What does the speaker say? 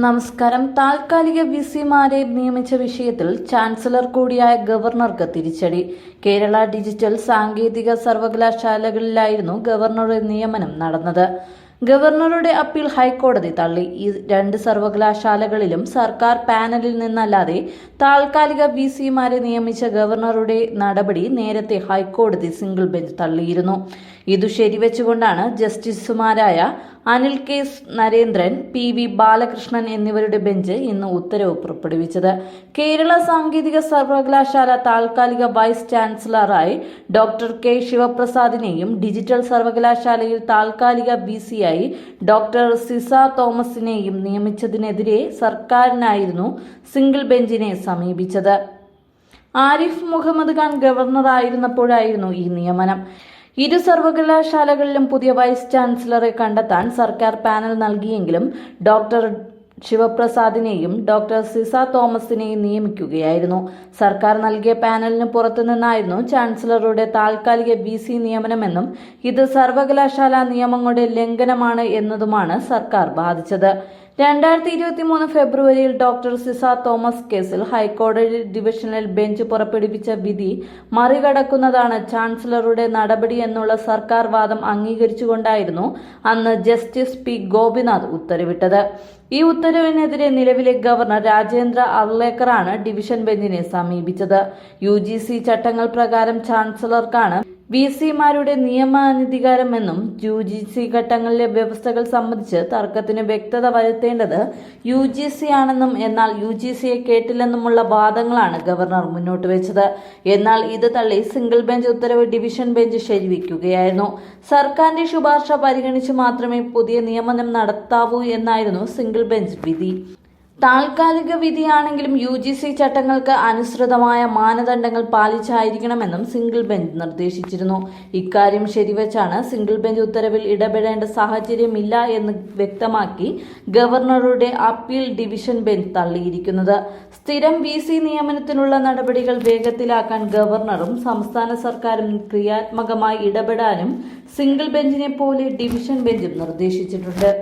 നമസ്കാരം. താൽക്കാലിക വി സിമാരെ നിയമിച്ച വിഷയത്തിൽ ചാൻസലർ കൂടിയായ ഗവർണർക്ക് തിരിച്ചടി. കേരള ഡിജിറ്റൽ സാങ്കേതിക സർവകലാശാലകളിലായിരുന്നു ഗവർണറുടെ നിയമനം നടന്നത്. ഗവർണറുടെ അപ്പീൽ ഹൈക്കോടതി തള്ളി. ഈ രണ്ട് സർവകലാശാലകളിലും സർക്കാർ പാനലിൽ നിന്നല്ലാതെ താൽക്കാലിക വി സിമാരെ നിയമിച്ച ഗവർണറുടെ നടപടി നേരത്തെ ഹൈക്കോടതി സിംഗിൾ ബെഞ്ച് തള്ളിയിരുന്നു. ഇതു ശരിവെച്ചുകൊണ്ടാണ് ജസ്റ്റിസുമാരായ Anil K Narendran P V Balakrishnan എന്നിവരുടെ ബെഞ്ച് ഇന്ന് ഉത്തരവ് പുറപ്പെടുവിച്ചത്. കേരള സാങ്കേതിക സർവകലാശാല താൽക്കാലിക വൈസ് ചാൻസലറായി ഡോക്ടർ കെ ശിവപ്രസാദിനെയും ഡിജിറ്റൽ സർവകലാശാലയിൽ താൽക്കാലിക ബി സിയായി ഡോക്ടർ സിസ തോമസിനെയും നിയമിച്ചതിനെതിരെ സർക്കാരിനായിരുന്നു സിംഗിൾ ബെഞ്ചിനെ സമീപിച്ചത്. ആരിഫ് മുഹമ്മദ് ഖാൻ ഗവർണറായിരുന്നപ്പോഴായിരുന്നു ഈ നിയമനം. ഇരു സർവകലാശാലകളിലും പുതിയ വൈസ് ചാൻസലറെ കണ്ടെത്താൻ സർക്കാർ പാനൽ നൽകിയെങ്കിലും ഡോക്ടർ ശിവപ്രസാദിനെയും ഡോക്ടർ സിസ തോമസിനെയും നിയമിക്കുകയായിരുന്നു. സർക്കാർ നൽകിയ പാനലിന് പുറത്തുനിന്നായിരുന്നു ചാൻസലറുടെ താൽക്കാലിക വി സി നിയമനമെന്നും ഇത് സർവകലാശാല നിയമങ്ങളുടെ ലംഘനമാണ് എന്നതുമാണ് സർക്കാർ ബാധിച്ചത്. രണ്ടായിരത്തി ഇരുപത്തി മൂന്ന് ഫെബ്രുവരിയിൽ ഡോക്ടർ സിസ തോമസ് കേസിൽ ഹൈക്കോടതി ഡിവിഷണൽ ബെഞ്ച് പുറപ്പെടുവിച്ച വിധി മറികടക്കുന്നതാണ് ചാൻസലറുടെ നടപടി എന്നുള്ള സർക്കാർ വാദം അംഗീകരിച്ചുകൊണ്ടായിരുന്നു അന്ന് ജസ്റ്റിസ് പി ഗോപിനാഥ് ഉത്തരവിട്ടത്. ഈ ഉത്തരവിനെതിരെ നിലവിലെ ഗവർണർ രാജേന്ദ്ര അർലേക്കറാണ് ഡിവിഷൻ ബെഞ്ചിനെ സമീപിച്ചത്. യു ചട്ടങ്ങൾ പ്രകാരം ചാൻസലർക്കാണ് വി സിമാരുടെ നിയമാനധികാരമെന്നും യു ജി സി ഘട്ടങ്ങളിലെ വ്യവസ്ഥകൾ സംബന്ധിച്ച് തർക്കത്തിന് വ്യക്തത വരുത്തേണ്ടത് യു ജി സി ആണെന്നും എന്നാൽ യു ജി സിയെ കേട്ടില്ലെന്നുമുള്ള വാദങ്ങളാണ് ഗവർണർ മുന്നോട്ട് വെച്ചത്. എന്നാൽ ഇത് തള്ളി സിംഗിൾ ബെഞ്ച് ഉത്തരവ് ഡിവിഷൻ ബെഞ്ച് ശരിവയ്ക്കുകയായിരുന്നു സർക്കാരിന്റെ ശുപാർശ പരിഗണിച്ച് മാത്രമേ പുതിയ നിയമനം നടത്താവൂ എന്നായിരുന്നു സിംഗിൾ ബെഞ്ച് വിധി. താൽക്കാലിക വിധിയാണെങ്കിലും യു ജി സി ചട്ടങ്ങൾക്ക് അനുസൃതമായ മാനദണ്ഡങ്ങൾ പാലിച്ചായിരിക്കണമെന്നും സിംഗിൾ ബെഞ്ച് നിർദ്ദേശിച്ചിരുന്നു. ഇക്കാര്യം ശരിവച്ചാണ് സിംഗിൾ ബെഞ്ച് ഉത്തരവിൽ ഇടപെടേണ്ട സാഹചര്യമില്ല എന്ന് വ്യക്തമാക്കി ഗവർണറുടെ അപ്പീൽ ഡിവിഷൻ ബെഞ്ച് തള്ളിയിരിക്കുന്നത്. സ്ഥിരം വി സി നിയമനത്തിനുള്ള നടപടികൾ വേഗത്തിലാക്കാൻ ഗവർണറും സംസ്ഥാന സർക്കാരും ക്രിയാത്മകമായി ഇടപെടാനും സിംഗിൾ ബെഞ്ചിനെ പോലെ ഡിവിഷൻ ബെഞ്ചും നിർദ്ദേശിച്ചിട്ടുണ്ട്.